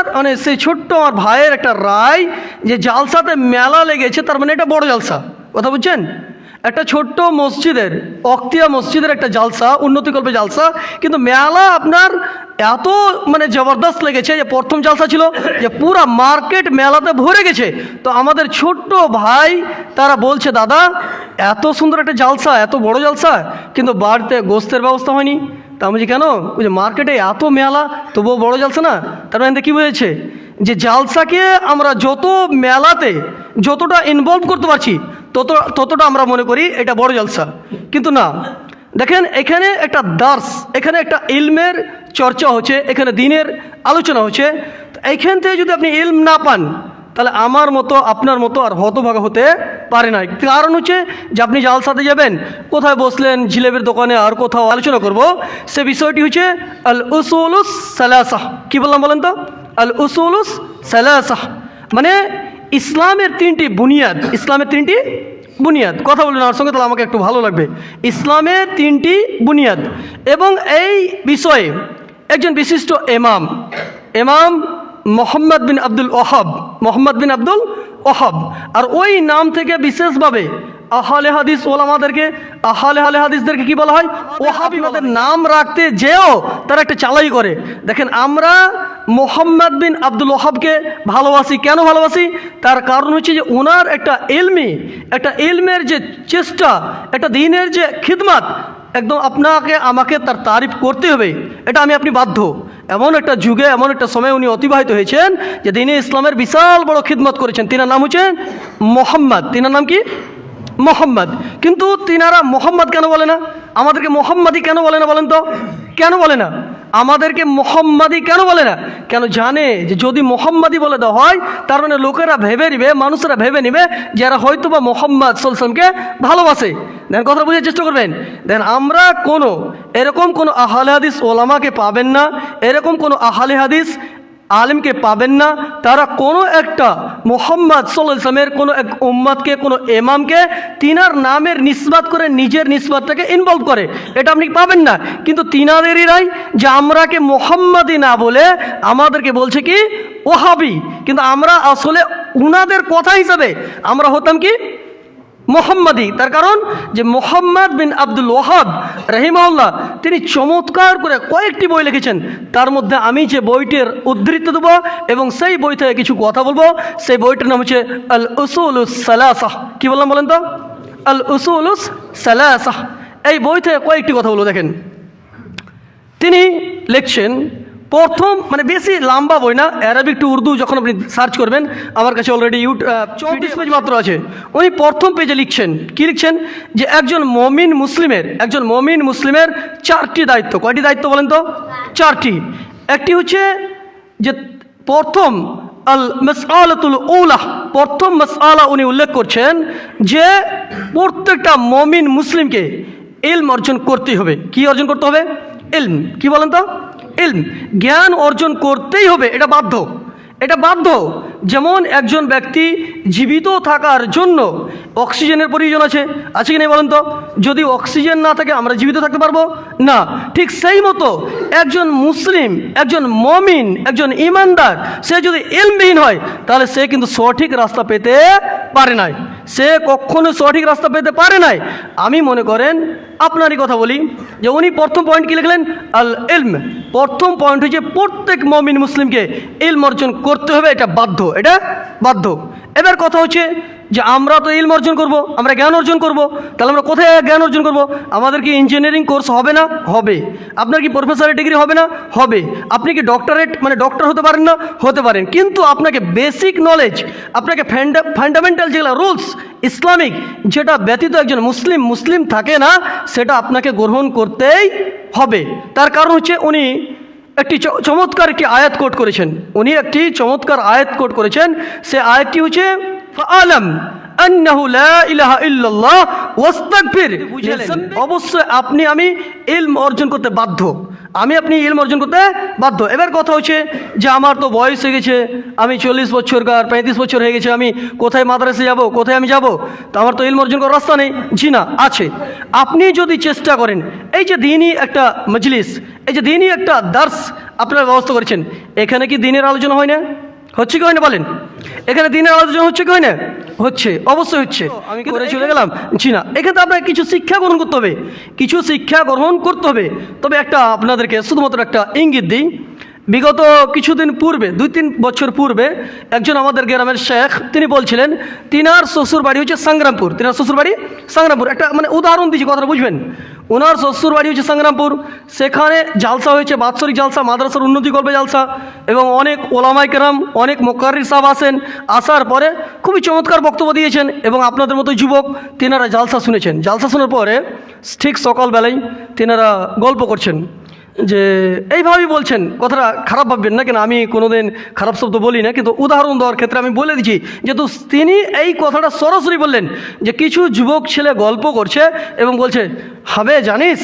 আপনার মানে সেই ছোট্ট আমার ভাইয়ের একটা রায় যে জালসাতে মেলা লেগেছে, তার মানে এটা বড় জালসা। কথা বুঝছেন? একটা ছোট্ট মসজিদের, অক্তিয়া মসজিদের একটা জালসা, উন্নতিকল্পে জালসা, কিন্তু মেলা আপনার এত মানে জবরদস্ত লেগেছে যে প্রথম জালসা ছিল, যে পুরা মার্কেট মেলাতে ভরে গেছে। তো আমাদের ছোট্ট ভাই তারা বলছে, দাদা, এত সুন্দর একটা জালসা, এত বড় জালসা, কিন্তু বাড়িতে গোস্তের ব্যবস্থা হয়নি। তা আমি কেন? ওই যে মার্কেটে এত মেলা, তবুও বড় জালসা না? তার মানে কী বুঝেছে যে জালসাকে আমরা যত মেলাতে, যতটা ইনভলভ করতে পারছি, তত, ততটা আমরা মনে করি এটা বড় জালসা। কিন্তু না, দেখেন এখানে একটা দার্স, এখানে একটা ইলমের চর্চা হচ্ছে, এখানে দিনের আলোচনা হচ্ছে। এইখান থেকে যদি আপনি ইলম না পান তাহলে আমার মতো, আপনার মতো আর হতভাগা হতে পারে না। কারণ হচ্ছে যে আপনি জালসাতে যাবেন, কোথায় বসলেন, জিলেবের দোকানে আর কোথাও আলোচনা করব, সে বিষয়টি হচ্ছে আল উসুলুস সালাসাহ। কি বললাম বলেন তো? আল উসুলুস সালাসাহ। মানে ইসলামের তিনটি বুনিয়াদ। ইসলামের তিনটি বুনিয়াদ। কথা বললেন আমার সঙ্গে তাহলে আমাকে একটু ভালো লাগবে। ইসলামের তিনটি বুনিয়াদ। এবং এই বিষয়ে একজন বিশিষ্ট এমাম এমাম মোহাম্মদ বিন আব্দুল ওহাব, মোহাম্মদ বিন আব্দুল ওহাব। আর ওই নাম থেকে বিশেষভাবে আহালে হাদিস ওলামাদেরকে, আহালে হালে হাদিসদেরকে কি বলা হয়? ওহাবিবাদের নাম রাখতে যেও তারা একটা চালাই করে। দেখেন, আমরা মোহাম্মদ বিন আব্দুল ওহাবকে ভালোবাসি। কেন ভালোবাসি? তার কারণ হচ্ছে যে ওনার একটা এলমি, একটা এলমের যে চেষ্টা, একটা দিনের যে খিদমাত একদম আপনাকে, আমাকে তার তারিফ করতে হবে। এটা আমি আপনি বাধ্য। এমন একটা যুগে, এমন একটা সময় উনি অতিবাহিত হয়েছেন যে দিনে ইসলামের বিশাল বড় খিদমত করেছেন। তিনার নাম হচ্ছে মোহাম্মদ। তিনার নাম কি? মোহাম্মদ। কিন্তু তিনারা মোহাম্মদ কেন বলে না? আমাদেরকে মোহাম্মদই কেন বলে না বলেন তো? কেন বলে না? আমাদেরকে মোহাম্মাদি কেন বলে না? কেন জানে যে যদি মোহাম্মাদি বলে দেওয়া হয়, তার মানে লোকেরা ভেবে নিবে, মানুষেরা ভেবে নিবে যারা হয়তো বা মোহাম্মদ সালসামকে ভালোবাসে। দেখেন কথা বুঝার চেষ্টা করবেন। দেখেন আমরা কোনো, এরকম কোনো আহালে হাদিস ওলামাকে পাবেন না, এরকম কোনো আহালে হাদিস আলিমকে পাবেন না তারা কোনো একটা মোহাম্মদ সাল্লামের কোনো এক উম্মাদকে কোনো এমামকে তিনার নামের নিসবাত করে নিজের নিসবাতটাকে ইনভলভ করে। এটা আপনি পাবেন না। কিন্তু তিনাদেরই রাই যে আমরাকে মোহাম্মদই না বলে আমাদেরকে বলছে কি, ওহাবি। কিন্তু আমরা আসলে উনাদের কথা হিসাবে আমরা হতাম কি মোহাম্মদী। তার কারণ যে মোহাম্মদ বিন আব্দুল ওয়াহাব রহিমাউল্লাহ তিনি চমৎকার করে কয়েকটি বই লিখেছেন। তার মধ্যে আমি যে বইটির উদ্ধৃত দেব এবং সেই বই থেকে কিছু কথা বলব। সেই বইটির নাম হচ্ছে আল উসুলুস সালাসাহ। কি বললাম বলেন তো? আল উসুলুস সালাসাহ। এই বই থেকে কয়েকটি কথা বলব, দেখেন। তিনি লিখছেন প্রথম মানে বেশি লম্বা বই না অ্যারাবিক টু উর্দু যখন আপনি সার্চ করবেন আমার কাছে অলরেডি ইউট চৌত্রিশ পেজ। মাত্র আছে। উনি প্রথম পেজে লিখছেন কি লিখছেন? যে একজন মমিন মুসলিমের একজন মমিন মুসলিমের চারটি দায়িত্ব। কয়টি দায়িত্ব বলেন তো? চারটি। একটি হচ্ছে যে প্রথম আল মসআলাতুল উলাহ প্রথম মসআলা উনি উল্লেখ করছেন যে প্রত্যেকটা মমিন মুসলিমকে এলম অর্জন করতেই হবে। কি অর্জন করতে হবে? এলম কি বলেন তো? ইলম, জ্ঞান অর্জন করতেই হবে, এটা বাধ্য। এটা বাধ্য। যেমন একজন ব্যক্তি জীবিত থাকার জন্য অক্সিজেনের প্রয়োজন আছে। আছে কি নেই বলেন তো? যদি অক্সিজেন না থাকে, আমরা জীবিত থাকতে পারব? না। ঠিক সেই মতো একজন মুসলিম, একজন মমিন, একজন ইমানদার, সে যদি এলমবিহীন হয়, তাহলে সে কিন্তু সঠিক রাস্তা পেতে পারে নাই। সে কখনো সঠিক রাস্তা পেতে পারে নাই। আমি মনে করেন, আপনারই কথা বলি, যে উনি প্রথম পয়েন্ট কি লিখলেন? আল ইলম। প্রথম পয়েন্ট হচ্ছে প্রত্যেক মমিন মুসলিমকে এলম অর্জন করতে হবে, এটা বাধ্য এটা বাধ্য। এবার কথা হচ্ছে যে আমরা তো ইলম অর্জন করব, আমরা জ্ঞান অর্জন করব, তাহলে আমরা কোথায় জ্ঞান অর্জন করব? আমাদের কি ইঞ্জিনিয়ারিং কোর্স হবে না? হবে। আপনার কি প্রফেসরের ডিগ্রি হবে না? হবে। আপনি কি ডক্টরেট মানে ডক্টর হতে পারেন না? হতে পারেন। কিন্তু আপনাকে বেসিক নলেজ আপনাকে ফান্ডামেন্টাল যেগুলো রুলস ইসলামিক যেটা ব্যতীত একজন মুসলিম মুসলিম থাকে না, সেটা আপনাকে গ্রহণ করতেই হবে। তার কারণ হচ্ছে উনি একটি চমৎকার একটি আয়াত কোট করেছেন। উনি একটি চমৎকার আয়াত কোট করেছেন। সে আয়াতটি হচ্ছে অবশ্যই আপনি আমি ইলম অর্জন করতে বাধ্য। আমি আপনি ইলম অর্জন করতে বাধ্য। এবার কথা হচ্ছে যে আমার তো বয়স হয়ে গেছে আমি চল্লিশ বছরকার পঁয়ত্রিশ বছর হয়ে গেছে আমি কোথায় মাদ্রাসে যাব কোথায় আমি যাব? তো আমার তো ইলম অর্জন করার রাস্তা নেই। জি না আছে। আপনি যদি চেষ্টা করেন এই যে দিনই একটা মজলিস এই যে দিনই একটা দার্স আপনারা ব্যবস্থা করেছেন এখানে কি দিনের আলোচনা হয় না? হচ্ছে কি হয় না বলেন? এখানে দিনের আলোচনা হচ্ছে কি হয় না? হচ্ছে অবশ্যই হচ্ছে। আমি করে চলে গেলাম। জি না এখানে তো আপনাকে কিছু শিক্ষা গ্রহণ করতে হবে। কিছু শিক্ষা গ্রহণ করতে হবে। তবে একটা আপনাদেরকে শুধুমাত্র একটা ইঙ্গিত দিই। বিগত কিছুদিন পূর্বে, দুই তিন বছর পূর্বে, একজন আমাদের গ্রামের শেখ, তিনি বলছিলেন, তিনার শ্বশুর বাড়ি হচ্ছে সংগ্রামপুর। তিনার শ্বশুর বাড়ি সংগ্রামপুর। একটা মানে উদাহরণ দিচ্ছি কথাটা, বুঝবেন? ওনার শ্বশুর বাড়ি হচ্ছে সংগ্রামপুর। সেখানে জালসা হয়েছে, বাৎসরিক জালসা, মাদ্রাসার উন্নতি করবে জালসা এবং অনেক ওলামাই কেরাম, অনেক মোকারির সাহেব আসেন আসার পরে খুবই চমৎকার বক্তব্য দিয়েছেন এবং আপনাদের মতো যুবক তেনারা জালসা শুনেছেন। জালসা শোনার পরে ঠিক সকালবেলায় তেনারা গল্প করছেন। যে এইভাবেই বলছেন, কথাটা খারাপ ভাববেন না কেন? আমি কোনোদিন খারাপ শব্দ বলি না, কিন্তু উদাহরণ দেওয়ার ক্ষেত্রে আমি বলে দিচ্ছি, যেহেতু তিনি এই কথাটা সরাসরি বললেন যে, কিছু যুবক ছেলে গল্প করছে এবং বলছে, হবে জানিস?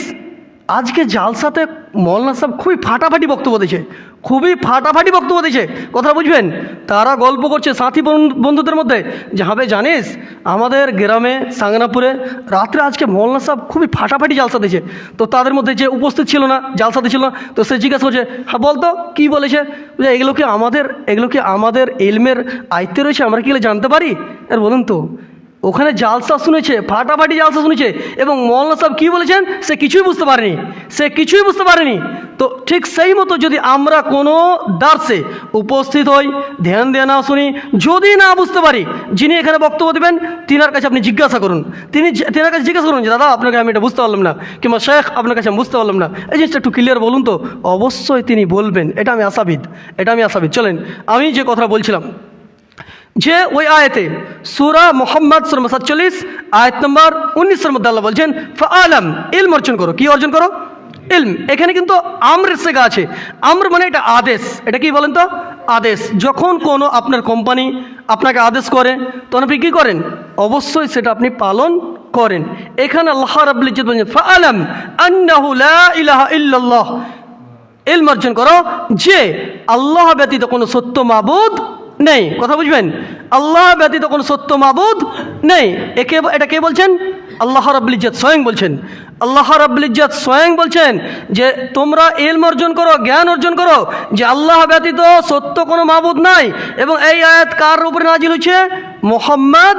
আজকে জালসাতে মৌলানা সাহেব খুবই ফাটাফাটি বক্তব্য দিয়েছে। খুবই ফাটাফাটি বক্তব্য দিয়েছে। কথা বুঝবেন? তারা গল্প করছে সাথী বন- বন্ধুদের মধ্যে যে, হবে, জানিস? আমাদের গ্রামে সাংনাপুরে রাত্রে আজকে মৌলানা সাহেব খুবই ফাটাফাটি জালসা দিয়েছে। তো তাদের মধ্যে যে উপস্থিত ছিল না জালসাতে ছিল না, তো সে জিজ্ঞাসা করছে হ্যাঁ বলতো, কী বলেছে? যে এগুলো কি আমাদের, এগুলো কি আমাদের এলমের আয়ত্তে রয়েছে? আমরা কি জানতে পারি? আর বলুন তো ওখানে জালসা শুনেছে, ফাটাফাটি জালসা শুনেছে এবং মৌলানা সাহেব কী বলেছেন? সে কিছুই বুঝতে পারেনি। সে কিছুই বুঝতে পারেনি। তো ঠিক সেই মতো যদি আমরা কোনো দার্সে উপস্থিত হই, ধ্যান দিয়ে না শুনি, যদি না বুঝতে পারি, যিনি এখানে বক্তব্য দেবেন, তিনার কাছে আপনি জিজ্ঞাসা করুন। তিনি তিনার কাছে জিজ্ঞাসা করুন যে, দাদা, আপনাকে আমি এটা বুঝতে পারলাম না। কিংবা, শেখ, আপনার কাছে আমি বুঝতে পারলাম না। এই জিনিসটা একটু ক্লিয়ার বলুন তো। অবশ্যই তিনি বলবেন। এটা আমি আশাবিদ। এটা আমি আশাবিদ। চলেন, আমি যে কথা বলছিলাম যে ওই আয়াতে সুরা মোহাম্মদ সুরমা সাতচল্লিশ, আয়াত নম্বর মধ্যে আল্লাহ বলছেন আলম ইলম অর্জন করো। কি অর্জন করো? ইলম। এখানে কিন্তু আমরের সেগা আছে। আমর মানে এটা আদেশ। এটা কি বলেন তো? আদেশ। যখন কোনো আপনার কোম্পানি আপনাকে আদেশ করে, তখন আপনি কী করেন? অবশ্যই সেটা আপনি পালন করেন। এখানে আল্লাহ রাবুল ইজ্জত বলছেন, ফাআলাম আন্নাহু লা ইলাহা ইল্লাল্লাহ। ইলম অর্জন করো। যে আল্লাহ ব্যতীত কোনো সত্য মাবুদ নেই, কথা বুঝবেন? আল্লাহ ব্যতীত কোনো সত্য মাবুদ নেই। একে এটা কে বলছেন? আল্লাহ রাব্বুল ইজ্জত স্বয়ং বলছেন। আল্লাহ রাব্বুল ইজ্জত স্বয়ং বলছেন যে, তোমরা এলম অর্জন করো, জ্ঞান অর্জন করো, যে আল্লাহ ব্যতীত সত্য কোনো মাবুদ নাই। এবং এই আয়াত কার উপরে নাজিল হচ্ছে মোহাম্মদ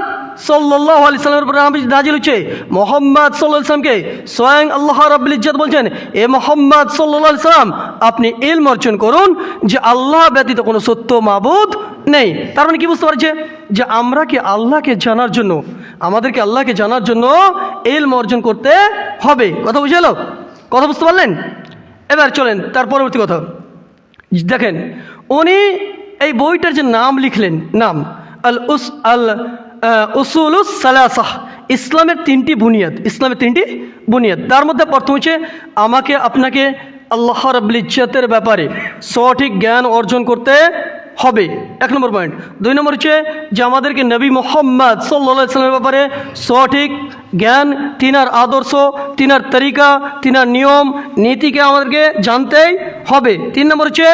সাল্লাহ আলি সাল্লামের উপরে নাজিল হচ্ছে মোহাম্মদ সাল্লাহ ইসলামকে স্বয়ং আল্লাহ ইজ্জত বলছেন, এ মোহাম্মদ সাল্লাহ সাল্লাম, আপনি ইলম অর্জন করুন যে আল্লাহ ব্যতীত কোনো সত্য মাবুদ নেই। তার মানে কি বুঝতে পারছে? যে আমরা কি আল্লাহকে জানার জন্য, আমাদেরকে আল্লাহকে জানার জন্য ইলম অর্জন করতে হবে। কথা বুঝে এলো? কথা বুঝতে পারলেন? এবার চলেন, তার পরবর্তী কথা। দেখেন, উনি এই বইটার যে নাম লিখলেন, নাম, আল উস, আল উসুলুস সালাসাহ, ইসলামের তিনটি বুনিয়াদ, ইসলামের তিনটি বুনিয়াদ। তার মধ্যে প্রথম হচ্ছে, আমাকে আপনাকে আল্লাহ রাব্বুল ইজ্জতের ব্যাপারে সঠিক জ্ঞান অর্জন করতে হবে। এক নম্বর পয়েন্ট দুই নম্বর হচ্ছে যে আমাদেরকে নবী মোহাম্মদ সাল্লা সাল্লামের ব্যাপারে সঠিক জ্ঞান, তিনার আদর্শ, তিনার তরিকা, তিনার নিয়ম, নীতিকে আমাদেরকে জানতেই হবে। তিন নম্বর হচ্ছে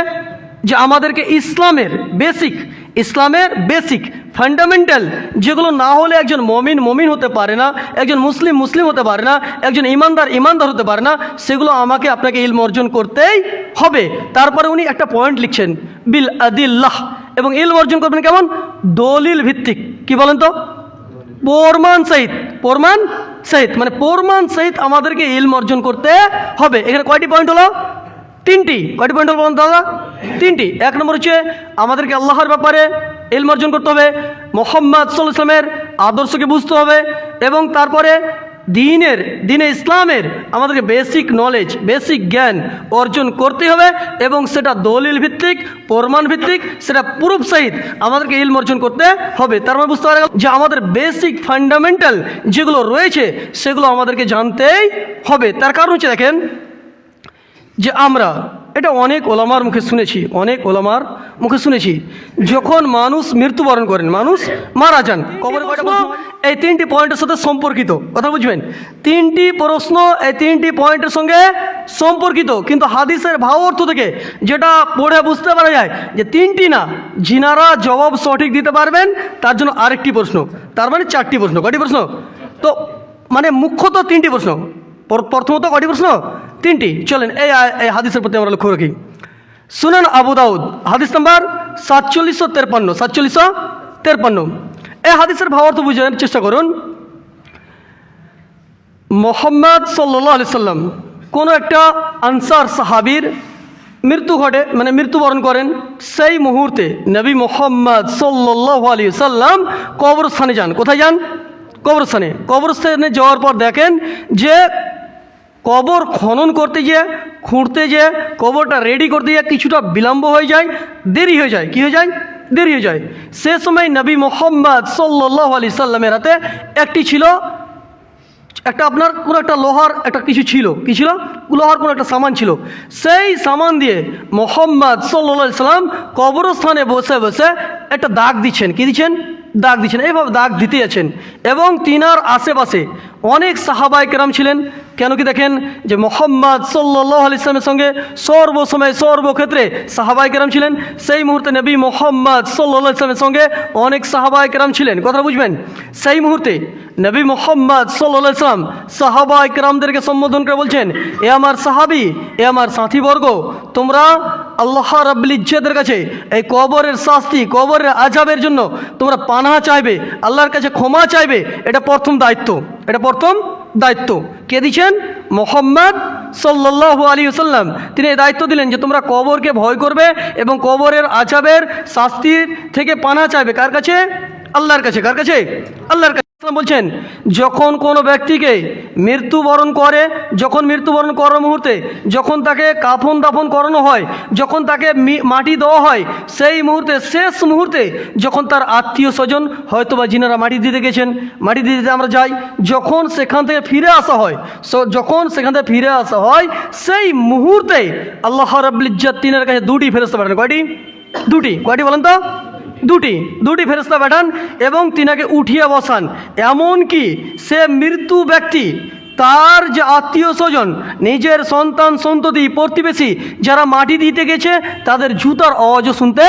যে আমাদেরকে ইসলামের বেসিক ইসলামের বেসিক ফান্ডামেন্টাল যেগুলো না হলে একজন মমিন মমিন হতে পারে না, একজন মুসলিম মুসলিম হতে পারে না, একজন ইমানদার ইমানদার হতে পারে না, সেগুলো আমাকে আপনাকে ইলম অর্জন করতেই হবে। তারপরে উনি একটা পয়েন্ট লিখছেন, বিল আদিল্লাহ। এবং ইলম অর্জন করবেন কেমন? দলিল ভিত্তিক। কি বলেন তো? প্রমাণ সহিত। প্রমাণ সহিত। মানে প্রমাণ সহিত আমাদেরকে ইলম অর্জন করতে হবে। এখানে কয়টি পয়েন্ট হলো? তিনটি। কয়টি পয়েন্ট হলো বলুন দাদা? তিনটি। এক নম্বর হচ্ছে, আমাদেরকে আল্লাহর ব্যাপারে ইলম অর্জন করতে হবে, মোহাম্মদ সাল্লাহ ইসলামের আদর্শকে বুঝতে হবে এবং তারপরে দিনের, দিনে ইসলামের আমাদেরকে বেসিক নলেজ বেসিক জ্ঞান অর্জন করতে হবে এবং সেটা দলিল ভিত্তিক, প্রমাণ ভিত্তিক, সেটা প্রুফ সহিত আমাদেরকে ইলম অর্জন করতে হবে। তার মানে বুঝতে পারা যে আমাদের বেসিক ফান্ডামেন্টাল যেগুলো রয়েছে, সেগুলো আমাদেরকে জানতেই হবে। তার কারণ হচ্ছে দেখেন যে আমরা এটা অনেক ওলামার মুখে শুনেছি, অনেক ওলামার মুখে শুনেছি। যখন মানুষ মৃত্যুবরণ করেন, মানুষ মারা যান, কবরে এই তিনটি পয়েন্টের সাথে সম্পর্কিত, কথা বুঝবেন? তিনটি প্রশ্ন এই তিনটি পয়েন্টের সঙ্গে সম্পর্কিত, কিন্তু হাদিসের ভাব অর্থ থেকে যেটা পড়ে বুঝতে পারা যায় যে তিনটি না জিনারা জবাব সঠিক দিতে পারবেন, তার জন্য আরেকটি প্রশ্ন, তার মানে চারটি প্রশ্ন, কয়টি প্রশ্ন? তো মানে মুখ্যত তিনটি প্রশ্ন প্রথমত কয়টি প্রশ্ন? তিনটি। চলেন, এই এই হাদিসের প্রতি আমরা লক্ষ্য রাখি। সুনান আবু দাউদ, হাদিস নাম্বার সাতচল্লিশশো তেরপান্ন সাতচল্লিশশো তেরপান্ন। এই হাদিসের ভাবার্থ বুঝার চেষ্টা করুন। মোহাম্মদ সাল্লাহ আলি সাল্লাম কোনো একটা আনসার সাহাবির মৃত্যু ঘটে মানে মৃত্যুবরণ করেন, সেই মুহূর্তে নবী মোহাম্মদ সাল্লাহ আলী সাল্লাম কবরস্থানে যান। কোথায় যান? কবরস্থানে। কবরস্থানে যাওয়ার পর দেখেন যে কবর খনন করতে গিয়ে, খুঁড়তে গিয়ে, কবরটা রেডি করতে গিয়ে কিছুটা বিলম্ব হয়ে যায়, দেরি হয়ে যায়। কি হয়ে যায়? দেরি হয়ে যায়। সে সময় নবী মোহাম্মদ সাল্লাহ আলি সাল্লামের হাতে একটি ছিল, একটা আপনার কোনো একটা লোহার একটা কিছু ছিল। কি ছিল? লোহার কোনো একটা সামান ছিল। সেই সামান দিয়ে মোহাম্মদ সাল্লা সাল্লাম কবরস্থানে বসে বসে একটা দাগ দিচ্ছেন। কি দিচ্ছেন? দাগ দিচ্ছেন। এইভাবে দাগ দিতে আছেন। এবং তিনার আশেপাশে অনেক সাহাবায় কেরাম ছিলেন। কেন কি দেখেন যে মোহাম্মদ সাল্লাহ আলি ইসলামের সঙ্গে সর্বসময়, সর্বক্ষেত্রে সাহাবাই কেরাম ছিলেন। সেই মুহূর্তে নবী মোহাম্মদ সাল্লাহ ইসলামের সঙ্গে অনেক সাহাবাই কেরাম ছিলেন। কথা বুঝবেন? সেই মুহূর্তে নবী মোহাম্মদ সাল্লাহ ইসলাম সাহাবা ইকরামদেরকে সম্বোধন করে বলছেন, এ আমার সাহাবি, এ আমার সাথীবর্গ, তোমরা আল্লাহ রাব্বুল কাছে এই কবরের শাস্তি, কবরের আজাবের জন্য তোমরা পানাহা চাইবে, আল্লাহর কাছে ক্ষমা চাইবে, এটা প্রথম দায়িত্ব। এটা প্রথম দায়িত্ব। কে দিচ্ছেন? মোহাম্মদ সাল্লাহ আলী সাল্লাম তিনি এই দায়িত্ব দিলেন যে তোমরা কবরকে ভয় করবে এবং কবরের আজাবের শাস্তির থেকে পানা চাইবে। কার কাছে? আল্লাহর কাছে। কার কাছে? আল্লাহর কাছে। বলছেন, যখন কোনো ব্যক্তিকে মৃত্যুবরণ করে, যখন মৃত্যুবরণ করার মুহূর্তে, যখন তাকে কাফন দাফন করানো হয়, যখন তাকে মাটি দেওয়া হয়, সেই মুহূর্তে, শেষ মুহূর্তে, যখন তার আত্মীয় স্বজন হয়তো বা যিনারা মাটি দিতে গেছেন, মাটি দিতে আমরা যাই, যখন সেখান থেকে ফিরে আসা হয় যখন সেখান থেকে ফিরে আসা হয়, সেই মুহূর্তে আল্লাহ রাব্বুল ইজ্জত তিনের কাছে দুটি ফেরস্তা পাঠান। কয়টি? দুটি। কয়টি বলেন তো? দুটি দুটি ফেরস্তা পাঠান এবং তিনাকে উঠিয়ে বসান। এমন কি সে মৃত্যু ব্যক্তি, তার যে আত্মীয় স্বজন, নিজের সন্তান সন্ততি, প্রতিবেশী যারা মাটি দিতে গেছে, তাদের জুতার আওয়াজও শুনতে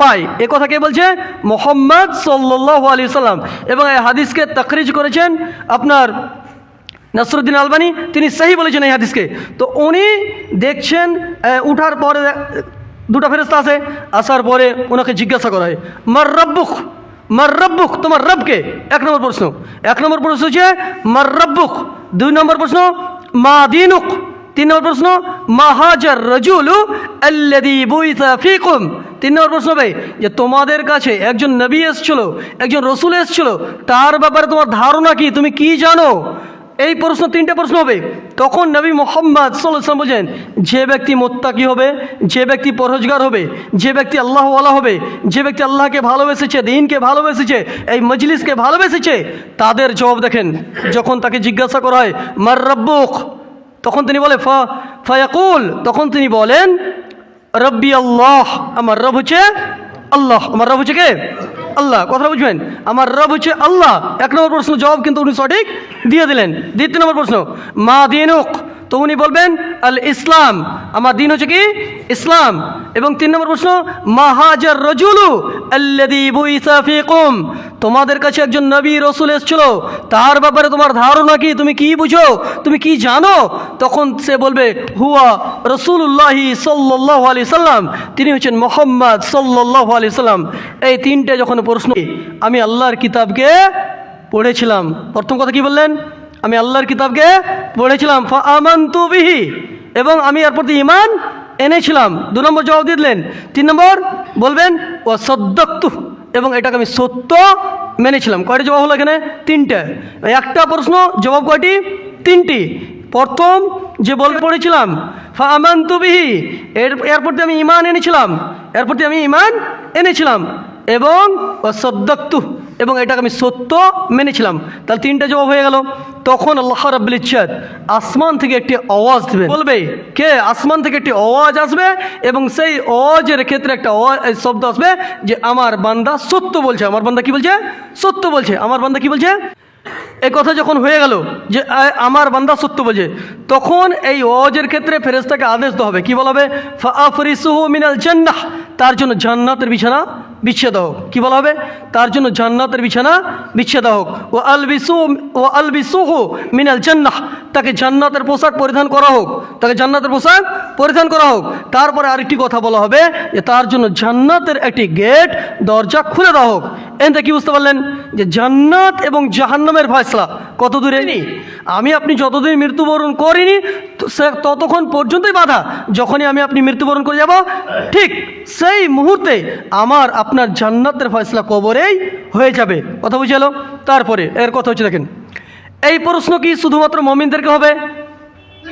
পায়। এ কথা কে বলছে? মোহাম্মদ সাল্লাহ আলী সাল্লাম। এবং এই হাদিসকে তকরিজ করেছেন আপনার নাসরুদ্দিন আলবানি। তিনি সেই বলেছেন এই হাদিসকে। তো উনি দেখছেন উঠার পরে দুটো ফেরস্তা আছে, আসার পরে ওনাকে জিজ্ঞাসা করা হয়, মার রব্বুক মার রব্বুক, তোমার রবকে? এক নম্বর প্রশ্ন। এক নম্বর প্রশ্ন হচ্ছে, মার রব্বুক? দুই নম্বর প্রশ্ন, মা দিনুক? তিন নম্বর প্রশ্ন মাহাজার রজুলু ফিকুম? তিন নম্বর প্রশ্ন ভাই, যে তোমাদের কাছে একজন নবী এসছিল, একজন রসুল এসছিল, তার ব্যাপারে তোমার ধারণা কি? তুমি কি জানো? এই প্রশ্ন, তিনটে প্রশ্ন হবে। তখন নবী মোহাম্মদ সাল্লাম বলছেন, যে ব্যক্তি মোত্তাকি হবে, যে ব্যক্তি পরহজগার হবে, যে ব্যক্তি আল্লাহওয়ালা হবে, যে ব্যক্তি আল্লাহকে ভালোবেসেছে, দিনকে ভালোবেসেছে, এই মজলিসকে ভালোবেসেছে, তাদের জবাব দেখেন, যখন তাকে জিজ্ঞাসা করা হয়, মার রব্বুক? তখন তিনি বলে, ফা, ফায়াকুল? তখন তিনি বলেন, রব্বি আল্লাহ। আমার রব হচ্ছে আল্লাহ। আমার রব হচ্ছে কে? আল্লাহ, কথা বুঝবেন? আমার রব হচ্ছে আল্লাহ। এক নম্বর প্রশ্ন, জবাব কিন্তু উনি সঠিক দিয়ে দিলেন। দ্বিতীয় নম্বর প্রশ্ন, মা দিনুক তো উনি বলবেন, আল ইসলাম। আমার দিন হচ্ছে কি? ইসলাম। এবং তিন নম্বর প্রশ্ন মাহাজার রজুলু আল্লাদি বুইসা ফিকুম? তোমাদের কাছে একজন নবী রসুল এসেছিল। তার ব্যাপারে তোমার ধারণা কি? তুমি কি বুঝো? তুমি কি জানো? তখন সে বলবে, হুয়া রসুল্লাহি সাল্লাহ আলি সাল্লাম। তিনি হচ্ছেন মোহাম্মদ সাল্লাহ আলি সাল্লাম। এই তিনটে যখন প্রশ্ন, আমি আল্লাহর কিতাবকে পড়েছিলাম। প্রথম কথা কি বললেন? আমি আল্লাহর কিতাবকে পড়েছিলাম আমান্তু বিহি, এবং আমি এর প্রতি ইমান এনেছিলাম। দু নম্বর জবাব দিলেন। তিন নম্বর বলবেন ও সদ্যক্তু এবং এটাকে আমি সত্য মেনেছিলাম। কয়টি জবাব হলো এখানে? তিনটে। একটা প্রশ্ন, জবাব কয়টি? তিনটি। প্রথম যে বল পড়েছিলাম আমান্তু বিহি, এর এর প্রতি আমি ইমান এনেছিলাম, এর প্রতি আমি ইমান এনেছিলাম, এবং সদ্যক্তু এবং এটাকে আমি সত্য মেনেছিলাম। তাহলে তিনটা জবাব হয়ে গেল। তখন আল্লাহ রাব্বুল ইচ্ছাদ আসমান থেকে একটি আওয়াজ দেবে বলবে, কে? আসমান থেকে একটি আওয়াজ আসবে এবং সেই আওয়াজের ক্ষেত্রে একটা আওয়াজ শব্দ আসবে যে, আমার বান্দা সত্য বলছে। আমার বান্দা কি বলছে? সত্য বলছে। আমার বান্দা কি বলছে? এই কথা যখন হয়ে গেল যে আমার বান্দা সত্য বোঝে তখন এই ওয়াজের ক্ষেত্রে ফেরেস্তাকে আদেশ দেওয়া হবে। কি বলা হবে? ফাফরিসুহু মিনাল জান্নাহ। তার জন্য জান্নাতের বিছানা বিচ্ছেদ হোক। কি বলা হবে? তার জন্য জান্নাতের বিছানা বিচ্ছেদ হোক। ও আলবিসু, ও আলবিসুহু মিনাল জান্নাহ। তাকে জান্নাতের পোশাক পরিধান করা হোক। তাকে জান্নাতের পোশাক পরিধান করা হোক। তারপরে আরেকটি কথা বলা হবে যে, তার জন্য জান্নাতের একটি গেট দরজা খুলে দেওয়া হোক। এতে কি বুঝতে পারলেন? যে, জান্নাত এবং জাহান্নামের ফয়সলা। কত দূরে আমি আপনি যতদিন মৃত্যুবরণ করিনি ততক্ষণ পর্যন্তই বাধা। যখনই আমি আপনি মৃত্যুবরণ করে যাব, ঠিক সেই মুহূর্তে আমার আপনার জান্নাতের ফয়সলা কবরেই হয়ে যাবে। কথা বুঝে তারপরে এর কথা হচ্ছে দেখেন, এই প্রশ্ন কি শুধুমাত্র মমিনদেরকে হবে?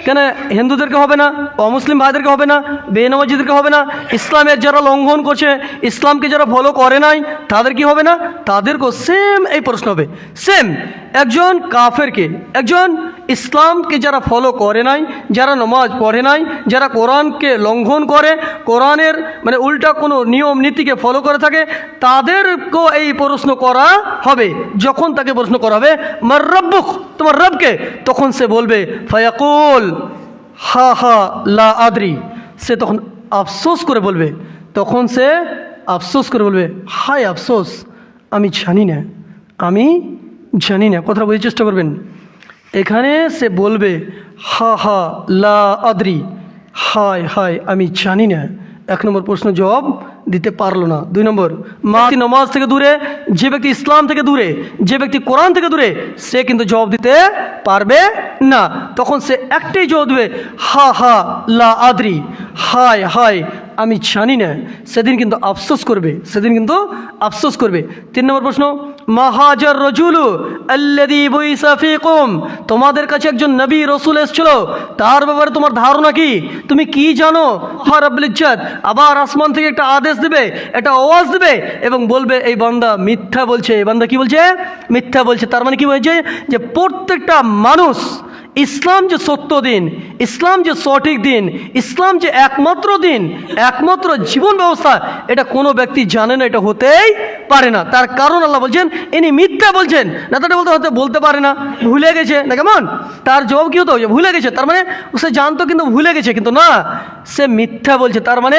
কেন হিন্দুদেরকে হবে না, অমুসলিম ভাইদেরকে হবে না, বেনামাজিদেরকে হবে না? ইসলামের যারা লঙ্ঘন করছে, ইসলামকে যারা ফলো করে নাই, তাদের কি হবে না? তাদেরকেও সেম এই প্রশ্ন হবে। সেম একজন কাফেরকে, একজন ইসলামকে যারা ফলো করে নাই, যারা নমাজ পড়ে নাই, যারা কোরআনকে লঙ্ঘন করে, কোরআনের মানে উল্টা কোনো নিয়ম নীতিকে ফলো করে থাকে, তাদেরকেও এই প্রশ্ন করা হবে। যখন তাকে প্রশ্ন করা হবে, মার রব্বুক, তোমার রবকে? তখন সে বলবে, ফায়াকুল। হা হা, লা আদরি। সে তখন আফসোস করে বলবে, তখন সে আফসোস করে বলবে, হায় আফসোস, আমি জানি না, আমি জানি না। কথাটা বোঝার চেষ্টা করবেন। এখানে সে বলবে, হা হা, লা আদরি। হায় হায়, আমি জানি না। এক নম্বর প্রশ্ন জবাব দিতে পারল না। দুই নম্বর মা নমাজ থেকে দূরে, যে ব্যক্তি ইসলাম থেকে দূরে, যে ব্যক্তি কোরআন থেকে দূরে, সে কিন্তু জবাব দিতে পারবে না। তখন সে একটাই জবাব দেবে, হা হা, লা আদ্রি। হায় হায় আমি জানি না। সেদিন কিন্তু আফসোস করবে। সেদিন কিন্তু আফসোস করবে। তিন নম্বর প্রশ্ন, মাহাজার রজুলু আল্লাদি তোমাদের কাছে একজন নবী রসুল এসেছিল। তার ব্যাপারে তোমার ধারণা কি? তুমি কি জানো? হর আব্বুল আবার আসমান থেকে একটা আদেশ দেবে, একটা আওয়াজ দেবে এবং বলবে, এই বান্দা মিথ্যা বলছে। এই বান্দা কি বলছে? মিথ্যা বলছে। তার মানে কি বলছে? যে প্রত্যেকটা মানুষ ইসলাম যে সত্য দিন, ইসলাম যে সঠিক দিন, ইসলাম যে একমাত্র দিন, একমাত্র জীবন ব্যবস্থা, এটা কোনো ব্যক্তি জানে না, এটা হতেই পারে না। তার কারণ আল্লাহ বলছেন, ইনি মিথ্যা বলছেন। না তাটা বলতে হতে, বলতে পারে না, ভুলে গেছে। না কেমন? তার জবাব কি হতো? ভুলে গেছে। তার মানে সে জানতো কিন্তু ভুলে গেছে, কিন্তু না, সে মিথ্যা বলছে। তার মানে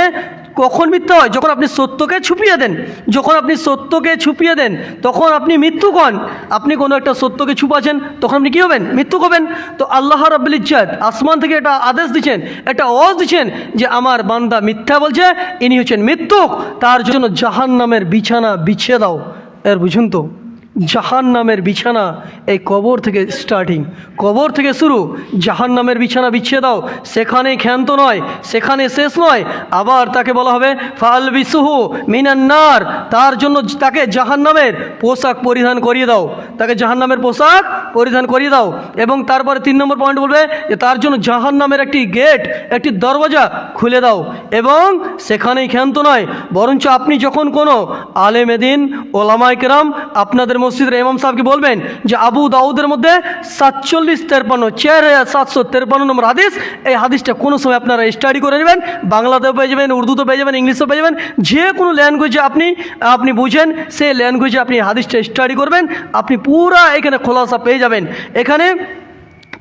কখন মিথ্যা হয়? যখন আপনি সত্যকে ছুপিয়ে দেন, যখন আপনি সত্যকে ছুপিয়ে দেন, তখন আপনি মৃত্যুক হন আপনি কোনো একটা সত্যকে ছুপাছেন তখন আপনি কী হবেন? মৃত্যুক হবেন। তো আল্লাহ রাব্বুল ইজ্জাত আসমান থেকে এটা আদেশ দিচ্ছেন এটা অজ দিচ্ছেন যে আমার বান্দা মিথ্যা বলছে, ইনি হচ্ছেন মৃত্যুক। তার জন্য জাহান নামের বিছানা বিছিয়ে দাও। এর বুঝুন তো। জাহান নামের বিছানা এই কবর থেকে স্টার্টিং কবর থেকে শুরু জাহান নামের বিছানা বিছিয়ে দাও। সেখানে ক্ষান্ত নয়, সেখানে শেষ নয়। আবার তাকে বলা হবে ফাল বিসুহু মিনান্নার তার জন্য তাকে জাহান নামের পোশাক পরিধান করিয়ে দাও। তাকে জাহান নামের পোশাক পরিধান করিয়ে দাও। এবং তারপরে তিন নম্বর পয়েন্ট বলবে যে, তার জন্য জাহান নামের একটি গেট একটি দরওয়াজা খুলে দাও। এবং সেখানেই ক্ষান্ত নয়। বরঞ্চ আপনি যখন কোনো আলেমেদিন ওলামাই কেরাম আপনাদের মসজিদের ইমাম সাহেবকে বলবেন? যে আবু দাউদের মধ্যে সাতচল্লিশ তেরপান্ন হাজার সাতশো তেরপান্ন নম্বর হাদিস। এই হাদিসটা কোনো সময় আপনারা স্টাডি করে নেবেন, বাংলাতেও পেয়ে যাবেন উর্দুতে পেয়ে যাবেন, ইংলিশেও পেয়ে যাবেন। যে কোনো ল্যাঙ্গুয়েজে আপনি আপনি বুঝেন, সেই ল্যাঙ্গুয়েজে আপনি হাদিসটা স্টাডি করবেন, আপনি পুরা এখানে খোলাসা পেয়ে যাবেন। এখানে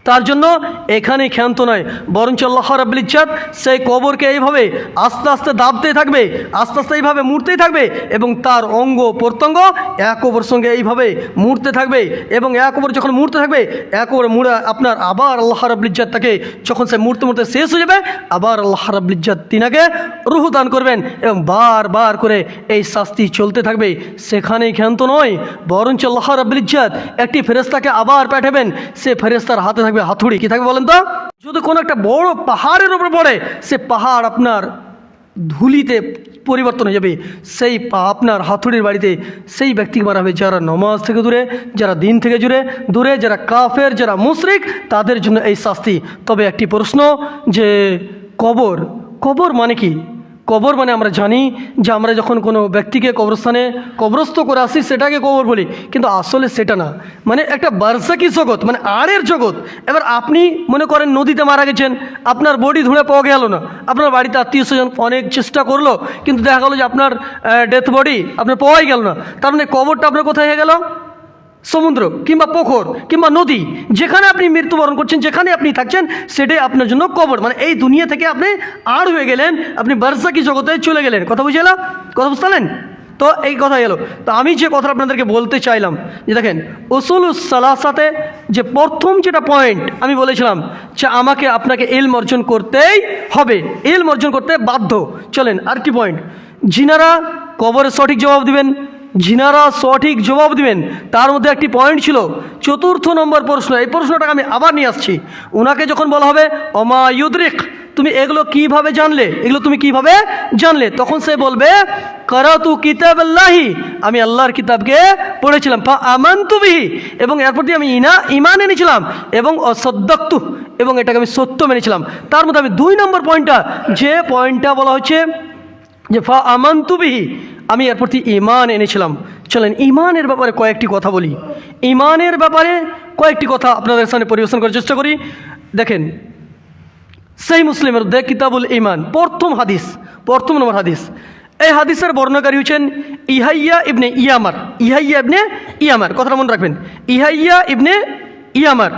তার জন্য এখানে ক্ষান্ত নয়। বরঞ্চ আল্লাহ রাব্বুল সেই কবরকে এইভাবে আস্তে আস্তে দাবতেই থাকবে, আস্তে আস্তে এইভাবে মুড়তেই থাকবে এবং তার অঙ্গ প্রত্যঙ্গ এক ওপর সঙ্গে এইভাবে মুড়তে থাকবে এবং এক ওপর যখন মুড়তে থাকবে, এক ওপর মুড়ে আপনার আবার আল্লাহ রাব্বুল তাকে যখন সে মুড়তে মুড়তে শেষ হয়ে যাবে, আবার আল্লাহ রাব্বুল তিনাকে রুহু দান করবেন এবং বারবার করে এই শাস্তি চলতে থাকবে। সেখানেই ক্ষান্ত নয়, বরঞ্চ আল্লাহ রাব্বুল একটি ফেরেস্তাকে আবার পাঠাবেন, সে ফেরেস্তার হাতে থাকবে। হাতুড়ি, কি থাকবে বলেন তো? যদি কোনো একটা বড় পাহাড়ের উপর পড়ে, সে পাহাড় আপনার ধুলিতে পরিবর্তন হয়ে যাবে। সেই আপনার হাতুড়ির বাড়িতে সেই ব্যক্তিকে মারা হবে যারা নমাজ থেকে দূরে, যারা দিন থেকে জুড়ে দূরে যারা কাফের, যারা মুশরিক, তাদের জন্য এই শাস্তি। তবে একটি প্রশ্ন, যে কবর কবর মানে কি? কবর মানে আমরা জানি যে আমরা যখন কোনো ব্যক্তিকে কবরস্থানে কবরস্থ করে আসি, সেটাকে কবর বলি। কিন্তু আসলে সেটা না। মানে একটা বার্সাকি জগৎ মানে আড়ের জগৎ। এবার আপনি মনে করেন নদীতে মারা গেছেন, আপনার বডি ধুঁড়ে পাওয়া গেল না। আপনার বাড়িতে আত্মীয় স্বজন অনেক চেষ্টা করল, কিন্তু দেখা গেলো যে আপনার ডেথ বডি আপনার পাওয়াই গেল না। তার মানে কবরটা আপনার কোথায় হয়ে গেল? সমুদ্র কিংবা পুকুর কিংবা নদী, যেখানে আপনি মৃত্যুবরণ করছেন, যেখানে আপনি থাকছেন, সেটাই আপনার জন্য কবর। মানে এই দুনিয়া থেকে আপনি আর হয়ে গেলেন, আপনি বার্সাকি জগতে চলে গেলেন। কথা বুঝে এলো? কথা বুঝতে পারলেন? তো এই কথা এলো তো আমি যে কথা আপনাদেরকে বলতে চাইলাম, যে দেখেন, উসুল সালাসাতে যে প্রথম যেটা পয়েন্ট আমি বলেছিলাম, যে আমাকে আপনাকে এলম অর্জন করতেই হবে। এলম অর্জন করতে বাধ্য। চলেন আর কি পয়েন্ট জিনারা কবরের সঠিক জবাব দিবেন জিনারা সঠিক জবাব দিবেন। তার মধ্যে একটি পয়েন্ট ছিল। চতুর্থ নম্বর প্রশ্ন। এই প্রশ্নটাকে আমি আবার নিয়ে আসছি। ওনাকে যখন বলা হবে অমায়ুদ্রিক তুমি এগুলো কীভাবে জানলে? এগুলো তুমি কীভাবে জানলে? তখন সে বলবে, কারাতু কিতাব আল্লাহি আমি আল্লাহর কিতাবকে পড়েছিলাম। ফা আমান্তু বিহি। এবং এরপর দিয়ে আমি ইনা ইমান এনেছিলাম এবং অসদ্দাক্তু। এবং এটাকে আমি সত্য মেনেছিলাম। তার মধ্যে আমি দুই নম্বর পয়েন্টটা যে পয়েন্টটা বলা হচ্ছে যে, ফা আমান্তু বিহি। আমি এর প্রতি ইমান এনেছিলাম। চলেন ইমানের ব্যাপারে কয়েকটি কথা বলি। ইমানের ব্যাপারে কয়েকটি কথা আপনাদের সামনে পরিবেশন করার চেষ্টা করি। দেখেন, সেই মুসলিমের মধ্যে কিতাবুল ইমান প্রথম হাদিস, প্রথম নম্বর হাদিস। এই হাদিসের বর্ণকারী হচ্ছেন ইহাইয়া ইবনে ইয়ামার। ইহাইয়া ইবনে ইয়ামার, কথাটা মনে রাখবেন। ইহাইয়া ইবনে ইয়ামার।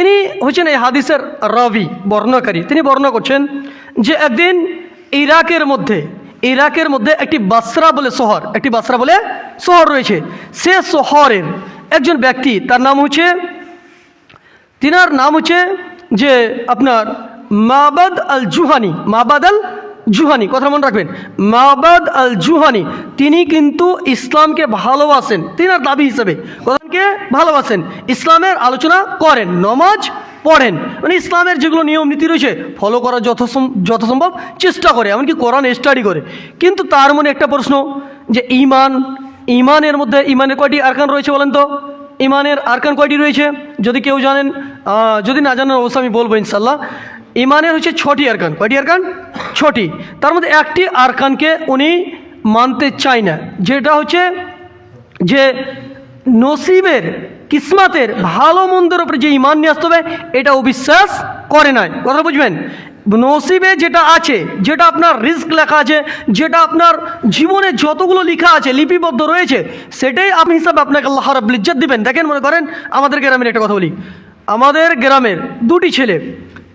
ইনি হচ্ছেন এই হাদিসের রবি, বর্ণকারী। তিনি বর্ণনা করছেন যে একদিন ইরাকের মধ্যে ইরাকের মধ্যে একটি বাসরা বলে শহর, একটি বাসরা বলে শহর রয়েছে। সে শহরের একজন ব্যক্তি, তার নাম হচ্ছে, তিনার নাম হচ্ছে যে আপনার মাবাদ আল জুহানি মাবাদ আল জুহানি, কথা মনে রাখবেন। মাবাদ আল জুহানি, তিনি কিন্তু ইসলামকে ভালোবাসেন। তিনি তিনার দাবি হিসেবে কোরআনকে ভালোবাসেন, ইসলামের আলোচনা করেন, নমাজ পড়েন। মানে ইসলামের যেগুলো নিয়ম, নীতি রয়েছে ফলো করার যথাসম- যথাসম্ভব চেষ্টা করে, এমনকি কোরআন স্টাডি করে। কিন্তু তার মনে একটা প্রশ্ন, যে ইমান, ইমানের মধ্যে ইমানের কয়টি আরকান রয়েছে বলেন তো? ইমানের আরকান কয়টি রয়েছে? যদি কেউ জানেন যদি না জানেন, অবশ্যই আমি বলব ইনশাল্লাহ ইমানের হচ্ছে ছটি আরকান। কয়টি আরকান? ছটি। তার মধ্যে একটি আরকানকে উনি মানতে চায় না, যেটা হচ্ছে যে নসিবের, কিসমাতের, ভালো মন্দের উপরে যে ইমান নিয়ে আসতে হবে, এটা ও বিশ্বাস করে নাই। কথা বুঝবেন? নসিবে যেটা আছে, যেটা আপনার রিস্ক লেখা আছে, যেটা আপনার জীবনে যতগুলো লেখা আছে, লিপিবদ্ধ রয়েছে, সেটাই আপনি হিসাবে আপনাকে আল্লাহ রাব্বুল ইজ্জত দিবেন। দেখেন মনে করেন, আমাদের গ্রামের একটা কথা বলি। আমাদের গ্রামের দুটি ছেলে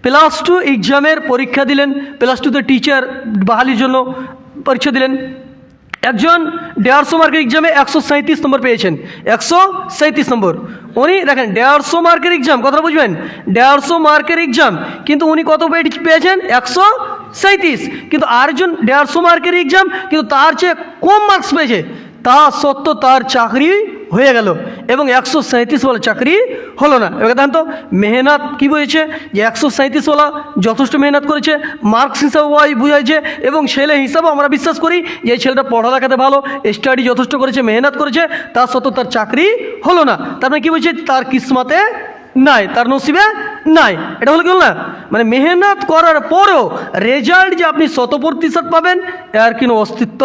প্লাস টু এক্সামের পরীক্ষা দিলেন প্লাস টুতে টিচার বাহালির জন্য পরীক্ষা দিলেন। একজন দেড়শো মার্কের এক্সামে একশো সাঁত্রিশ নম্বর পেয়েছেন। একশো সাঁত্রিশ নম্বর উনি দেখেন, দেড়শো মার্কের এক্সাম কথা বুঝবেন? দেড়শো মার্কের এক্সাম কিন্তু উনি কত পেয়ে- পেয়েছেন? একশো সাঁত্রিশ কিন্তু আরেকজন দেড়শো মার্কের এক্সাম কিন্তু তার চেয়ে কম মার্কস পেয়েছে। তা সত্ত্বেও তার চাকরি হয়ে গেল। এবং একশো সাঁত্রিশ বলে চাকরি হলো না। এবার দেখেন তো, মেহনত কী বলেছে? যে একশো সাঁত্রিশওয়ালা যথেষ্ট মেহনত করেছে মার্কস হিসাবে ওয়াই বুঝাইছে, এবং ছেলে হিসাবে আমরা বিশ্বাস করি যে ছেলেটা পড়ালেখাতে ভালো স্টাডি যথেষ্ট করেছে, মেহনত করেছে তা সত্ত্বেও তার চাকরি হলো না। তার মানে কী বলছে? তার কিসমতে নাই, তার নসিবে নাই। এটা হলো কি না মানে মেহনত করার পরেও রেজাল্ট যে আপনি শত প্রতিশত পাবেন, এর কোনো অস্তিত্ব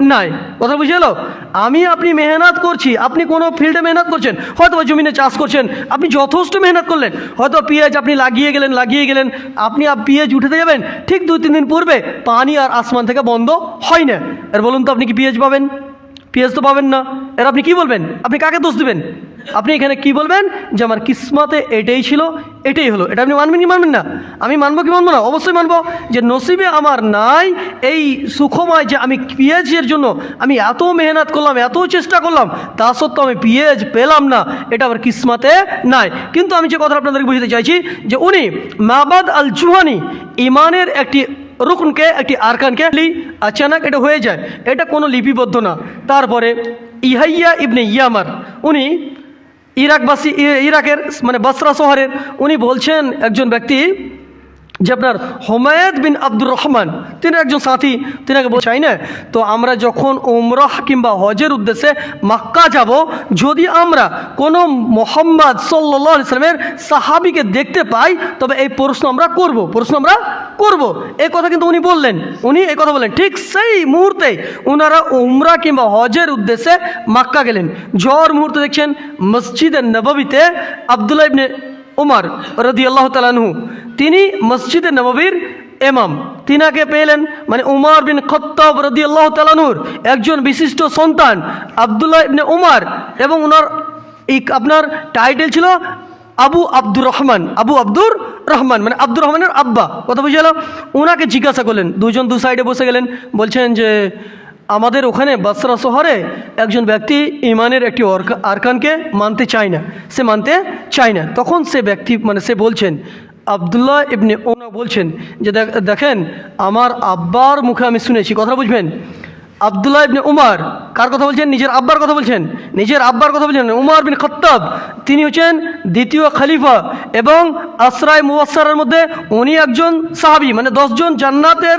নাই। কথা বুঝে এলো? আমি আপনি মেহনত করছি, আপনি কোনো ফিল্ডে মেহনত করছেন হয়তো জমিনে চাষ করছেন, আপনি যথেষ্ট মেহনত করলেন হয়তো পেঁয়াজ আপনি লাগিয়ে গেলেন লাগিয়ে গেলেন, আপনি আর পেঁয়াজ উঠেতে যাবেন, ঠিক দুই তিন দিন পূর্বে পানি আর আসমান থেকে বন্ধ হয় না। এর বলুন তো আপনি কি পেঁয়াজ পাবেন? পেঁয়াজ তো পাবেন না। এর আপনি কি বলবেন? আপনি কাকে দোষ দেবেন? আপনি এখানে কি বলবেন? যে আমার কিসমতে এটাই ছিল, এটাই হলো। এটা আপনি মানবেন কি মানবেন না? আমি মানবো কি মানবো না? অবশ্যই মানবো যে নসিবে আমার নাই এই সুখময় যে আমি পেঁয়াজের জন্য আমি এত মেহনত করলাম, এত চেষ্টা করলাম, তা সত্ত্বেও আমি পেঁয়াজ পেলাম না। এটা আমার কিসমতে নাই। কিন্তু আমি যে কথা আপনাদেরকে বুঝতে চাইছি যে উনি মাবাদ আল জুহানি ইমানের একটি রুকনকে, একটি আরকানকে আচানক এটা হয়ে যায়। এটা কোনো লিপিবদ্ধ না। তারপরে ইহাইয়া ইবনে ইয়ামার, উনি ইরাকবাসী ইরাকের মানে বসরা শহরের, উনি বলছেন একজন ব্যক্তি যে আপনার হোমায়দ বিন আব্দুর রহমান, তিনি একজন সাথী তিনাকে বল চাই না তো আমরা যখন উমরাহ কিংবা হজের উদ্দেশ্যে মাক্কা যাব, যদি আমরা কোনো মোহাম্মদ সাল্লাহ ইসলামের সাহাবিকে দেখতে পাই, তবে এই প্রশ্ন আমরা করব, প্রশ্ন আমরা করব। এই কথা কিন্তু উনি বললেন, উনি এই কথা বললেন। ঠিক সেই মুহূর্তে ওনারা উমরা কিংবা হজের উদ্দেশ্যে মাক্কা গেলেন। জ্বর মুহূর্তে দেখছেন মসজিদের নববীতে আবদুল্লাহ ইবনে উমার রদি আল্লাহ তালানহু তিনি মসজিদে নববীর এমাম তিনাকে পেলেন মানে উমার বিন খত্তাব রদি আল্লাহ তালানুর একজন বিশিষ্ট সন্তান আবদুল্লাহ ইবনে উমার এবং ওনার এই আপনার টাইটেল ছিল আবু আব্দুর রহমান, আবু আব্দুর রহমান মানে আব্দুর রহমানের আব্বা। কথা বুঝে গেল? ওনাকে জিজ্ঞাসা করলেন। দুজন দু সাইডে বসে গেলেন। বলছেন যে আমাদের ওখানে বাসরা শহরে একজন ব্যক্তি ইমানের একটি আরকানকে মানতে চায় না। সে মানতে চায় না। তখন সে ব্যক্তি মানে সে বলছেন, আবদুল্লাহ ইবনে ওনা বলছেন যে, দেখ- দেখেন, আমার আব্বার মুখে আমি শুনেছি। কথা বুঝবেন? আবদুল্লাহ ইবনে উমার, কার কথা বলছেন? নিজের আব্বার কথা বলছেন। নিজের আব্বার কথা বলছেন। উমার বিন খত্তাব, তিনি হচ্ছেন দ্বিতীয় খলিফা এবং আশ্রয় মুয়াসারের মধ্যে উনি একজন সাহাবি মানে দশজন জান্নাতের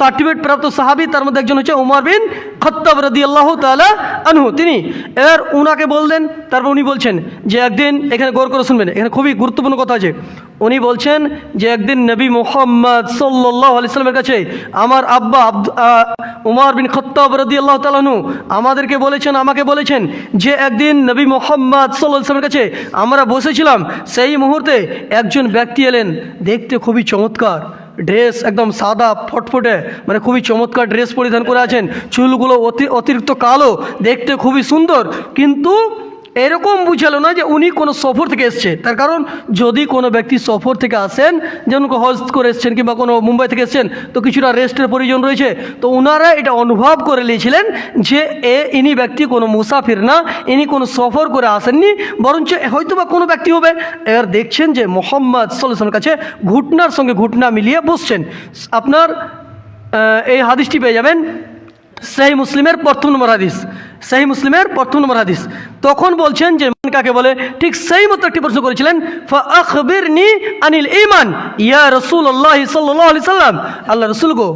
সার্টিফিকেট প্রাপ্ত সাহাবি, তার মধ্যে একজন হচ্ছে উমার বিন খত্তাব রদি আল্লাহ তালা আনহু। তিনি এবার উনাকে বললেন, তারপর উনি বলছেন যে একদিন এখানে গৌর করে শুনবেন, এখানে খুবই গুরুত্বপূর্ণ কথা আছে। উনি বলছেন যে একদিন নবী মোহাম্মদ সাল্লাহ আলিয়াল্লামের কাছে আমার আব্বা আব্দ উমার বিন খত্তাব রদি আল্লাহ তালাহনু আমাদেরকে বলেছেন, আমাকে বলেছেন যে একদিন নবী মোহাম্মদ সাল্লামের কাছে আমরা বসেছিলাম, সেই মুহূর্তে একজন ব্যক্তি এলেন, দেখতে খুবই চমৎকার, ড্রেস একদম সাদা, ফটফটে মানে খুবই চমৎকার ড্রেস পরিধান করে আছেন, চুলগুলো অতি, অতিরিক্ত কালো, দেখতে খুবই সুন্দর, কিন্তু এরকম বুঝালো না যে উনি কোনো সফর থেকে এসছে। তার কারণ যদি কোনো ব্যক্তি সফর থেকে আসেন, যেমন হজ করে এসছেন কিংবা কোনো মুম্বাই থেকে এসছেন, তো কিছুটা রেস্টের প্রয়োজন রয়েছে। তো ওনারা এটা অনুভব করে নিয়েছিলেন যে, এ ইনি ব্যক্তি কোনো মুসাফির না, ইনি কোনো সফর করে আসেননি, বরঞ্চ হয়তো বা কোনো ব্যক্তি হবে। এবার দেখছেন যে মোহাম্মদ সাল্লামের কাছে ঘুটনার সঙ্গে ঘুটনা মিলিয়ে বসছেন। আপনার এই হাদিসটি পেয়ে যাবেন। সেই মুসলিমের প্রথম নম্বর হাদিস। সেই মুসলিমের প্রথম নম্বর হাদিস। তখন বলছেন যে ইমান কাকে বলে? ঠিক সেই মতো একটি প্রশ্ন করেছিলেন আনিল ইমান ইয়া রসুল আল্লাহ সাল্লাহ আলি সাল্লাম। আল্লাহ রসুল গো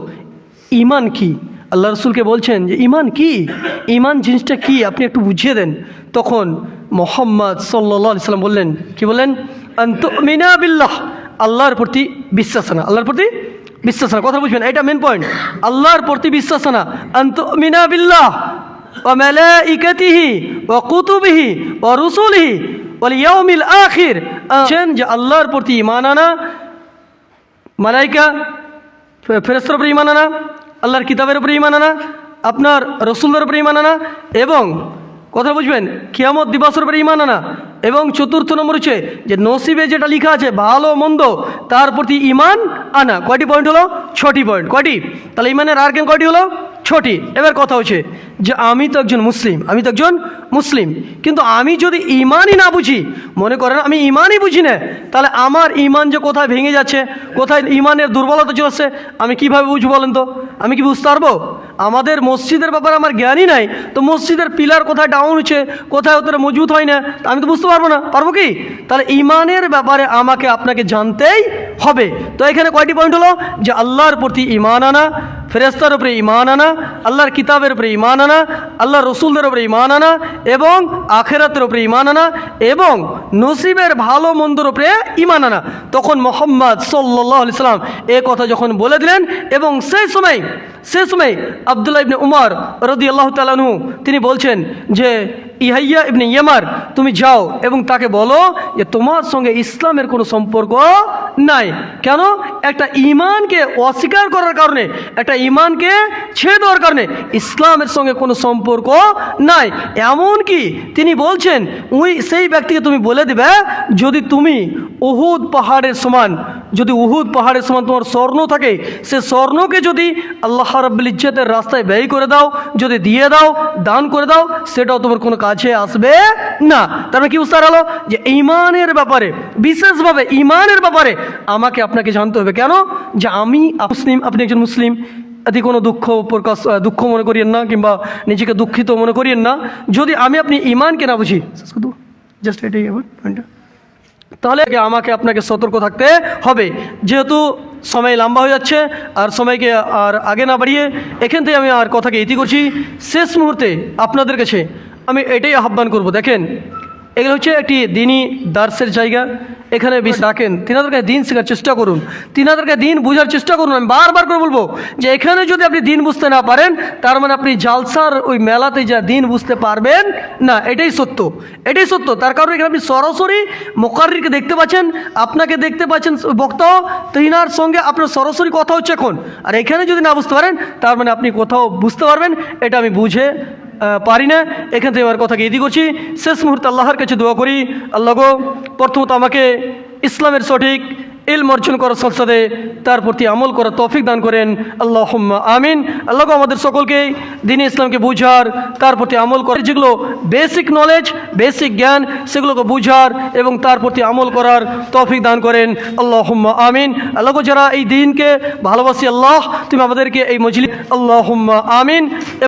ইমান কি? আল্লাহ রসুলকে বলছেন যে ইমান কি? ইমান জিনিসটা কি? আপনি একটু বুঝিয়ে দেন। তখন মোহাম্মদ সাল্লাহ আলি সাল্লাম বললেন, কি বললেন? মিনা বিল্লাহ। আল্লাহর প্রতি বিশ্বাস না আল্লাহর প্রতি বিশ্বাস না কথা বুঝবেন, এটা মেন পয়েন্ট আল্লাহর প্রতি বিশ্বাস না আন্ত মিনা বিল্লাহ। ও মেলাইকাতিহি ও কুতুবিহি ও রসুলিহি ওল ইয়াউমিল আখির। যে আল্লাহর প্রতি ইমান আনা মালাইকা ফেরেস্তর উপরে ইমান আনা আল্লাহর কিতাবের উপরে ইমান আনা আপনার রসুলের উপরে ইমান আনা এবং কথা বুঝবেন কিয়ামত দিবসের উপরে ইমান আনা এবং চতুর্থ নম্বর হচ্ছে যে নসিবে যেটা লেখা আছে ভালো মন্দ তার প্রতি ইমান আনা। কয়টি পয়েন্ট হলো? ছটি পয়েন্ট কয়টি? তাহলে ইমানের আর কেন কয়টি হলো? ছটি এবার কথা হচ্ছে যে আমি তো একজন মুসলিম, আমি তো একজন মুসলিম। কিন্তু আমি যদি ইমানই না বুঝি, মনে করেন আমি ইমানই বুঝি না, তাহলে আমার ইমান যে কোথায় ভেঙে যাচ্ছে, কোথায় ইমানের দুর্বলতা চলছে আমি কীভাবে বুঝব বলেন তো? আমি কি বুঝতে পারব? আমাদের মসজিদের ব্যাপারে আমার জ্ঞানই নাই, তো মসজিদের পিলার কোথায় ডাউন হচ্ছে, কোথায় ওদের মজবুত হয় না আমি তো বুঝতে পারব না, পারব কি? তাহলে ইমানের ব্যাপারে আমাকে আপনাকে জানতেই হবে। তো এখানে কয়টি পয়েন্ট হলো? যে আল্লাহর প্রতি ইমান আনা ফেরেস্তার উপরে ইমান আনা, আল্লাহর কিতাবের উপরে ইমান আনা আল্লাহর রসুলদের ওপরে ইমান আনা এবং আখেরাতের ওপরে ইমান আনা এবং নসিবের ভালো মন্দর ওপরে ইমান আনা। তখন মোহাম্মদ সাল্লাহ সাল্লাম এ কথা যখন বলে দিলেন এবং সেই সময় সে সময় আবদুল্লাহ ইবনে উমর রদি আল্লাহ তালানহু তিনি বলছেন যে ইহাইয়া ইবনে ইয়েমার, তুমি যাও এবং তাকে বলো যে তোমার সঙ্গে ইসলামের কোনো সম্পর্ক নাই। কেন? একটা ইমানকে অস্বীকার করার কারণে, একটা ইমানকে ছেড়ে দেওয়ার কারণে ইসলামের সঙ্গে কোনো সম্পর্ক নাই। এমন কি তিনি বলছেন, ওই সেই ব্যক্তিকে তুমি বলে দিবে, যদি তুমি উহুদ পাহাড়ের সমান, যদি উহুদ পাহাড়ের সমান তোমার স্বর্ণ থাকে, সে স্বর্ণকে যদি আল্লাহ রাব্বুল ইজ্জতের রাস্তায় ব্যয় করে দাও, যদি দিয়ে দাও, দান করে দাও, সেটাও তোমার কোনো কাছে আসবে? না। তার মানে কি বুঝতে পারল যে ইমানের ব্যাপারে, বিশেষভাবে ইমানের ব্যাপারে আমাকে আপনাকে জানতে হবে। কেন? যে আমি মুসলিম, আপনি একজন মুসলিম। এতে কোনো দুঃখ প্রকাশ দুঃখ মনে করিয়েন না, কিংবা নিজেকে দুঃখিত মনে করিয়েন না। যদি আমি আপনি ইমানকে না বুঝি জাস্ট এটাই আমার তাহলে আমাকে আপনাকে সতর্ক থাকতে হবে। যেহেতু সময় লম্বা হয়ে যাচ্ছে, আর সময়কে আর আগে না বাড়িয়ে এখান থেকে আমি আর কথাকে ইতি করছি। শেষ মুহূর্তে আপনাদের কাছে আমি এটাই আহ্বান করব। দেখেন, এগুলো হচ্ছে একটি দিনী দার্সের জায়গা। এখানে রাখেন তিনাদেরকে দিন শেখার চেষ্টা করুন। তিনাদেরকে দিন বোঝার চেষ্টা করুন। আমি বারবার করে বলব যে এখানে যদি আপনি দিন বুঝতে না পারেন, তার মানে আপনি জালসার ওই মেলাতে যা দিন বুঝতে পারবেন, না, এটাই সত্য। এটাই সত্য। তার কারণ এখানে আপনি সরাসরি মোকারিকে দেখতে পাচ্ছেন, আপনাকে দেখতে পাচ্ছেন বক্তাও তিনার সঙ্গে আপনার সরাসরি কথা হচ্ছে এখন। আর এখানে যদি না বুঝতে পারেন, তার মানে আপনি কোথাও বুঝতে পারবেন, এটা আমি বুঝে পারি না। এখান থেকে আমার কথাকে ইদি করছি। শেষ মুহূর্তে আল্লাহর কাছে দোয়া করি। আল্লাহ প্রথমত আমাকে ইসলামের সঠিক ইলম অর্জন করার সাথে তার প্রতি আমল করার তৌফিক দান করেন। আল্লাহ আমিন। আল্লাহ আমাদের সকলকে দিনে ইসলামকে বুঝার, তার প্রতি আমল করার যেগুলো বেসিক নলেজ বেসিক জ্ঞান, সেগুলোকে বুঝার এবং তার প্রতি আমল করার তৌফিক দান করেন। আল্লাহ আমিন। আল্লাহ যারা এই দিনকে ভালোবাসি, আল্লাহ তুমি আমাদেরকে এই মজলি আল্লাহ আমিন।